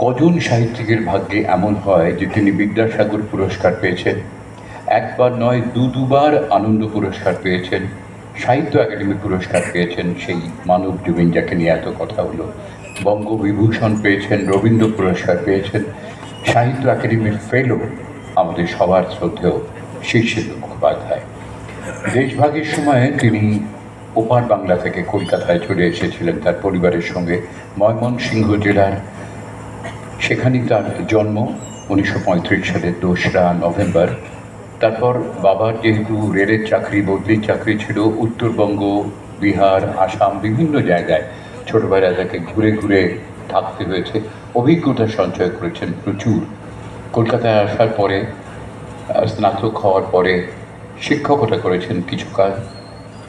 কজন সাহিত্যিকের ভাগ্যে এমন হয় যে তিনি বিদ্যাসাগর পুরস্কার পেয়েছেন? একবার নয়, দু দুবার আনন্দ পুরস্কার পেয়েছেন। সাহিত্য একাডেমি পুরস্কার পেয়েছেন সেই মানব জমিন যাকে নিয়ে এত কথা হলো। বঙ্গবিভূষণ পেয়েছেন, রবীন্দ্র পুরস্কার পেয়েছেন। সাহিত্য একাডেমির ফেলো আমাদের সবার শ্রদ্ধেয় শীর্ষেন্দু মুখোপাধ্যায়। দেশভাগের সময়ে তিনি ওপার বাংলা থেকে কলকাতায় চলে এসেছিলেন তার পরিবারের সঙ্গে। ময়মনসিংহ জেলার সেখানেই তার জন্ম, উনিশশো পঁয়ত্রিশ সালের দোসরা নভেম্বর। তারপর বাবার যেহেতু রেলের চাকরি, বদলির চাকরি ছিল, উত্তরবঙ্গ, বিহার, আসাম বিভিন্ন জায়গায় ছোটবেলা তাকে ঘুরে ঘুরে থাকতে হয়েছে। অভিজ্ঞতা সঞ্চয় করেছেন প্রচুর। কলকাতায় আসার পরে স্নাতক হওয়ার পরে শিক্ষকতা করেছেন কিছু কাজ।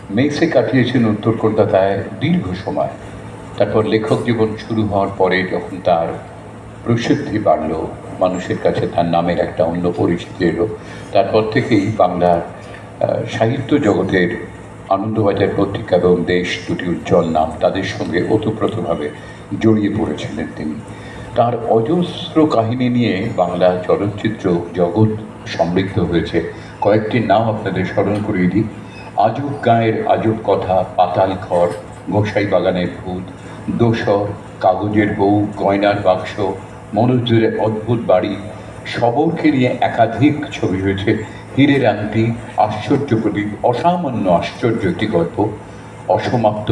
মেসে কাটিয়েছেন উত্তর কলকাতায় দীর্ঘ সময়। তারপর লেখক জীবন শুরু হওয়ার পরে যখন তার প্রসিদ্ধি বাড়ল, মানুষের কাছে তার নামের একটা অন্য পরিচিতি এলো। তারপর থেকেই বাংলার সাহিত্য জগতের আনন্দবাজার পত্রিকা এবং দেশ দুটি উজ্জ্বল নাম তাদের সঙ্গে ওতপ্রোতভাবে জড়িয়ে পড়েছিলেন তিনি। তার অজস্র কাহিনী নিয়ে বাংলা চলচ্চিত্র জগৎ সমৃদ্ধ হয়েছে। কয়েকটি নাম আপনাদের স্মরণ করিয়ে দিই। আজব গাঁয়ের আজব কথা, পাতাল ঘর গোসাই বাগানের ভূত, দোসর, কাগজের বউ, গয়নার বাক্স মনোজের অদ্ভুত বাড়ি। সবরকে নিয়ে একাধিক ছবি হয়েছে। হীরের আংটি, আশ্চর্য প্রদীপ, অসামান্য আশ্চর্য একটি গল্প। অসমাপ্ত।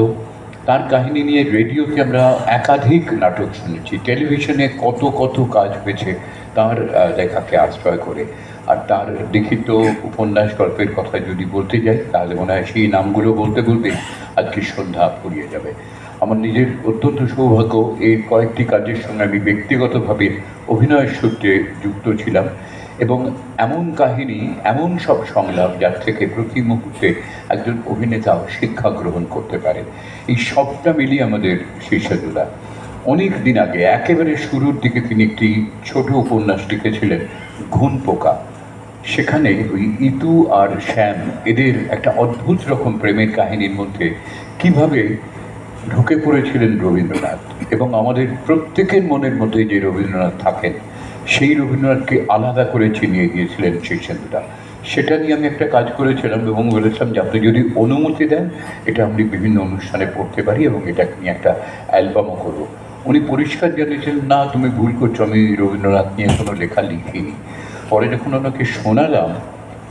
তার কাহিনী নিয়ে রেডিওতে আমরা একাধিক নাটক শুনেছি। টেলিভিশনে কত কত কাজ হয়েছে তার লেখাকে আশ্রয় করে। আর তার লিখিত উপন্যাস গল্পের কথা যদি বলতে যাই, তাহলে মনে হয় সেই নামগুলো বলতে বলতে আজকে সন্ধ্যা ফুরিয়ে যাবে। আমার নিজের অত্যন্ত সৌভাগ্য এই কয়েকটি কাজের সঙ্গে আমি ব্যক্তিগতভাবে অভিনয়ের সূত্রে যুক্ত ছিলাম এবং এমন কাহিনী, এমন সব সংলাপ যার থেকে প্রতি মুহূর্তে একজন অভিনেতা শিক্ষা গ্রহণ করতে পারে। এই সবটা মিলিয়ে আমাদের শীর্ষদুলা। অনেক দিন আগে, একেবারে শুরুর দিকে তিনি একটি ছোট উপন্যাস লিখেছিলেন ঘুন পোকা। সেখানে ওই ইতু আর শ্যাম, এদের একটা অদ্ভুত রকম প্রেমের কাহিনীর মধ্যে কীভাবে ঢুকে পড়েছিলেন রবীন্দ্রনাথ এবং আমাদের প্রত্যেকের মনের মধ্যে যে রবীন্দ্রনাথ থাকেন, সেই রবীন্দ্রনাথকে আলাদা করে চিনিয়ে দিয়েছিলেন শীর্ষেন্দুরা সেটা নিয়ে আমি একটা কাজ করেছিলাম এবং বলেছিলাম যে আপনি যদি অনুমতি দেন, এটা আমি বিভিন্ন অনুষ্ঠানে পড়তে পারি এবং এটা নিয়ে একটা অ্যালবামও করব। উনি পরিষ্কার জানিয়েছিলেন না, তুমি ভুল করছ, আমি রবীন্দ্রনাথ নিয়ে কোনো লেখা লিখিনি। পরে যখন ওনাকে শোনালাম,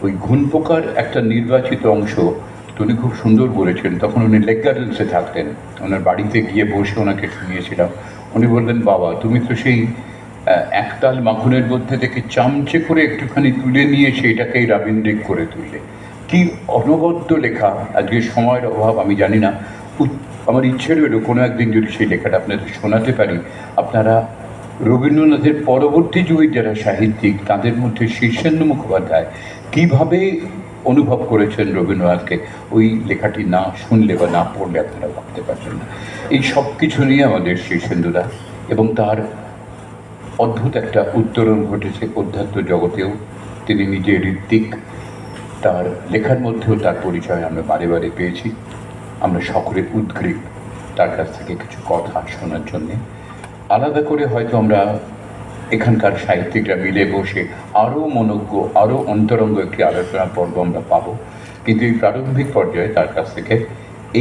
ওই ঘুনপোকার একটা নির্বাচিত অংশ উনি খুব সুন্দর বলেছেন। তখন উনি লেক গার্ডেন্সে থাকতেন। ওনার বাড়িতে গিয়ে বসে ওনাকে শুনিয়েছিলাম। উনি বললেন, বাবা, তুমি তো সেই একতাল মাখনের মধ্যে থেকে চামচে করে একটুখানি তুলে নিয়ে সেইটাকেই রাবীন্দ্রিক করে তুললে। কি অনবদ্য লেখা। আজকে সময়ের অভাব, আমি জানি না। আমার ইচ্ছে রইল কোনো একদিন যদি সেই লেখাটা আপনাদের শোনাতে পারি। আপনারা রবীন্দ্রনাথের পরবর্তী যুগের যারা সাহিত্যিক, তাদের মধ্যে শীর্ষেন্দু মুখোপাধ্যায়, কীভাবে অনুভব করেছেন রবীন্দ্রনাথকে। ওই লেখাটি না শুনলে বা না পড়লে আপনারা ভাবতে পারছেন না। এই সব কিছু নিয়ে আমাদের শীর্ষেন্দুদা এবং তার অদ্ভুত একটা উত্তরণ ঘটেছে অধ্যাত্ম জগতেও। তিনি নিজে ঋত্বিক। তার লেখার মধ্যেও তার পরিচয় আমরা বারে বারে পেয়েছি। আমরা সকলে উদ্গ্রীব তার কাছ থেকে কিছু কথা শোনার জন্যে। আলাদা করে হয়তো আমরা এখানকার সাহিত্যিকরা মিলে বসে আরও মনজ্ঞ, আরও অন্তরঙ্গ একটি আলোচনা পর্ব আমরা পাবো। কিন্তু এই প্রারম্ভিক পর্যায়ে তার কাছ থেকে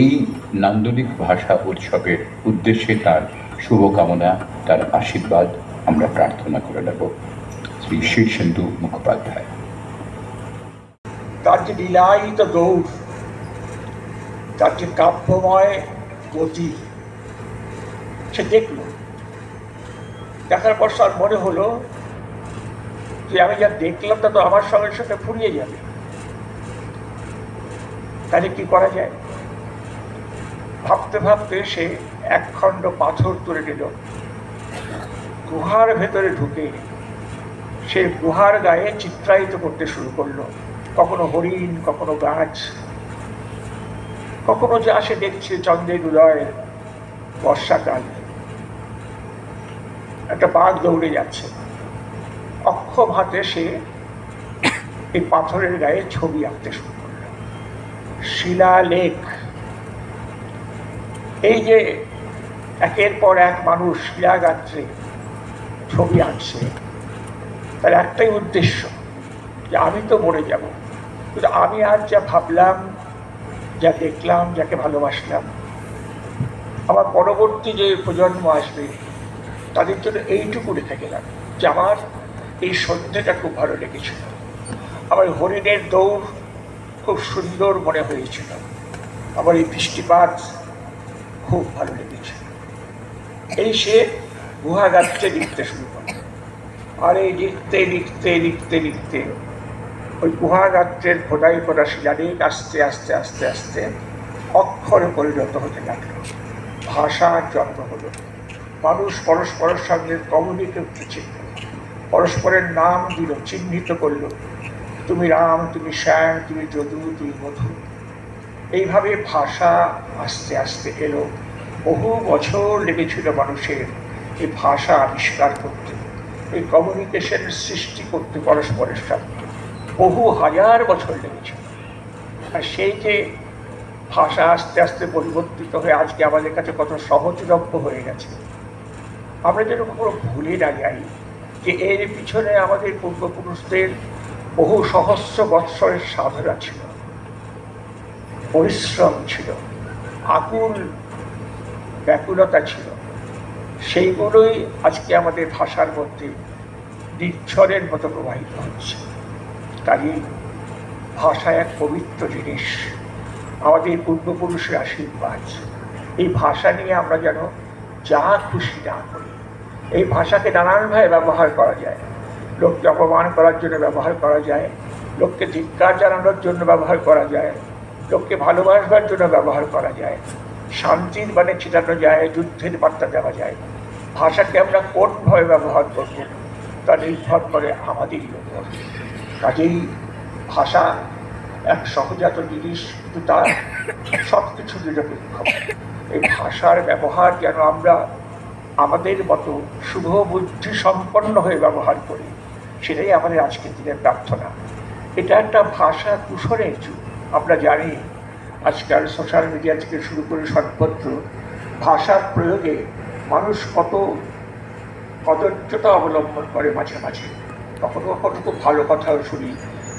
এই নান্দনিক ভাষা উৎসবের উদ্দেশ্যে তার শুভকামনা, তার আশীর্বাদ আমরা প্রার্থনা করে নেব। শ্রী শীর্ষেন্দু মুখোপাধ্যায়। তার যে লীলায়িত দৌড় তার যে কাব্যময় গতি, সে দেখল। দেখার পর তার মনে হলো যে আমি যা দেখলাম তা তো আমার সঙ্গে সঙ্গে ফুরিয়ে যাবে। তাহলে কি করা যায়? ভাবতে ভাবতে সে এক খণ্ড পাথর তুলে নিল। গুহার ভেতরে ঢুকে সে গুহার গায়ে চিত্রায়িত করতে শুরু করল। কখনো হরিণ, কখনো গাছ, কখনো যে আসে দেখছে, চন্দ্রের উদয়, বর্ষাকাল। একটা বাঘ দৌড়ে যাচ্ছে। অক্ষম হাতে সে এই পাথরের গায়ে ছবি আঁকতে শুরু করল। শিলালেখ এই যে একের পর এক মানুষ শিলা শিলাগাত্রে ছবি আঁকছে, তার একটাই উদ্দেশ্য যে আমি তো মরে যাব। কিন্তু আমি আর যা ভাবলাম, যা দেখলাম, যাকে ভালোবাসলাম, আমার পরবর্তী যে প্রজন্ম আসবে তাদের জন্য এইটুকু রেখে গেলাম যে আমার এই সন্ধ্যেটা খুব ভালো লেগেছিল। আমার হরিণের দৌড় খুব সুন্দর মনে হয়েছিল। আমার এই বৃষ্টিপাত খুব ভালো লেগেছিল এই সে গুহা গাছতে লিখতে শুরু করে আর এই লিখতে লিখতে লিখতে লিখতে ওই গুহা গাত্রের খোদাই করা শিলালেখ আস্তে আস্তে আস্তে আস্তে অক্ষরে পরিণত হতে লাগল। ভাষার জন্ম হলো। মানুষ পরস্পরের সঙ্গে কমিউনিকেট করছে। পরস্পরের নাম দিল, চিহ্নিত করল। তুমি রাম, তুমি শ্যাম, তুমি যদু, তুমি মধু। এইভাবে ভাষা আস্তে আস্তে এলো। বহু বছর লেগেছিল মানুষের এই ভাষা আবিষ্কার করতে, এই কমিউনিকেশন সৃষ্টি করতে পরস্পরের সঙ্গে। বহু হাজার বছর লেগেছিল। আর সেই যে ভাষা আস্তে আস্তে পরিবর্তিত হয়ে আজকে আমাদের কাছে কত সহজলভ্য হয়ে গেছে। আমরা যেন কখনো ভুলে না যাই যে এর পিছনে আমাদের পূর্বপুরুষদের বহু সহস্র বৎসরের সাধনা ছিল, পরিশ্রম ছিল, আকুল ব্যাকুলতা ছিল, সেইগুলোই আজকে আমাদের ভাষার মধ্যে নিচ্ছরের মতো প্রবাহিত হচ্ছে। কাজেই ভাষা এক পবিত্র জিনিস, আমাদের পূর্বপুরুষের আশীর্বাদ। এই ভাষা নিয়ে আমরা যেন যা খুশি না করি। এই ভাষাকে নানানভাবে ব্যবহার করা যায়। লোককে অপমান করার জন্য ব্যবহার করা যায়। লোককে ধিক্কার জানানোর জন্য ব্যবহার করা যায়। লোককে ভালোবাসবার জন্য ব্যবহার করা যায়। শান্তির মানে ছিটানো যায়, যুদ্ধের বার্তা দেওয়া যায়। ভাষাকে আমরা কোনভাবে ব্যবহার করব, তা নির্ভর করে আমাদেরই উপর। কাজেই ভাষা এক সহজাত জিনিস, কিন্তু তার সব কিছু নিরপেক্ষ। এই ভাষার ব্যবহার যেন আমরা আমাদের মতো শুভ বুদ্ধি সম্পন্ন হয়ে ব্যবহার করি, সেটাই আমাদের আজকের দিনের প্রার্থনা। এটা একটা ভাষা কুশলের যুগ, আমরা জানি। আজকাল সোশ্যাল মিডিয়া থেকে শুরু করে সর্বত্র ভাষার প্রয়োগে মানুষ কত কদর্যতা অবলম্বন করে মাঝে মাঝে। কখনো কখনো খুব ভালো কথাও শুনি,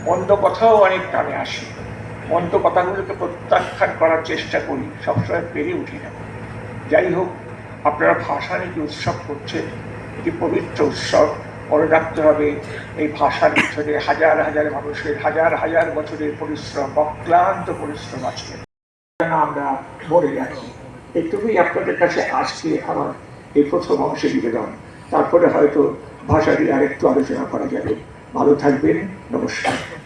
মন্দ কথাও অনেক কানে আসে। মন্দ কথাগুলোকে প্রত্যাখ্যান করার চেষ্টা করি, সবসময় পেরে উঠি না। যাই হোক, আপনারা ভাষা যে উৎসব করছেন এটি পবিত্র উৎসব মনে রাখতে হবে এই ভাষার পিছনে হাজার হাজার মানুষের, হাজার হাজার বছরের পরিশ্রম, অক্লান্ত পরিশ্রম আছে। আমরা মরে যাচ্ছি। এটুকুই আপনাদের কাছে আজকে আমার এই প্রথম অংশে নিবেদন। তারপরে হয়তো ভাষা নিয়ে আরেকটু আলোচনা করা যাবে। ভালো থাকবেন, নমস্কার।